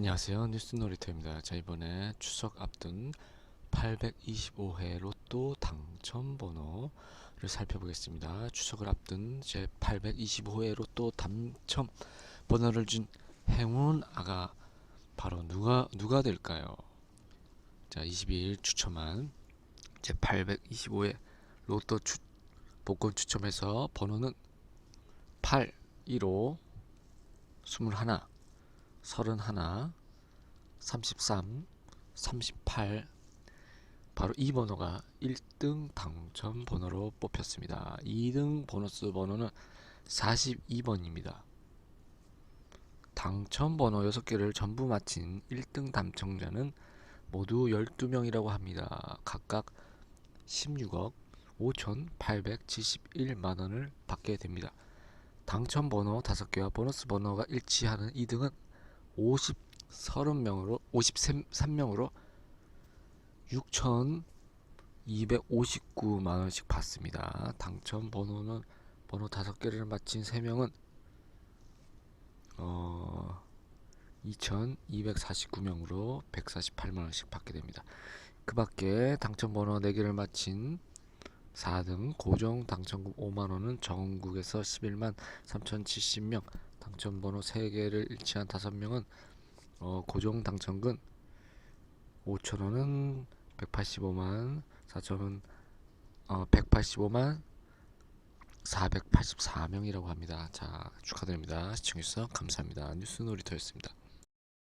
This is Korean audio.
안녕하세요. 뉴스 놀이터입니다. 자, 이번에 추석 앞둔 825회 로또 당첨 번호를 살펴보겠습니다. 추석을 앞둔 제 825회 로또 당첨 번호를 준 행운 아가 바로 누가 누가 될까요? 자, 22일 추첨한 제 825회 로또 추, 복권 추첨해서 번호는 8, 1호, 21, 31, 33, 38 바로 이 번호가 1등 당첨 번호로 뽑혔습니다. 2등 보너스 번호는 42번입니다. 당첨 번호 6개를 전부 마친 1등 당첨자는 모두 12명이라고 합니다. 각각 16억 5,871만 원을 받게 됩니다. 당첨 번호 5개와 보너스 번호가 일치하는 2등은 50 30명으로 53명으로 6,259만 원씩 받습니다. 당첨 번호는 번호 5개를 마친 3명은 어 2,249명으로 148만 원씩 받게 됩니다. 그 밖에 당첨 번호 4개를 마친 4등 고정 당첨금 5만 원은 전국에서 11만 3,070명, 당첨 번호 3개를 일치한 5명은 어, 고정 당첨금 5천원은 185만 4천원 어, 185만 484명이라고 합니다. 자 축하드립니다. 시청해주셔서 감사합니다. 뉴스 놀이터였습니다.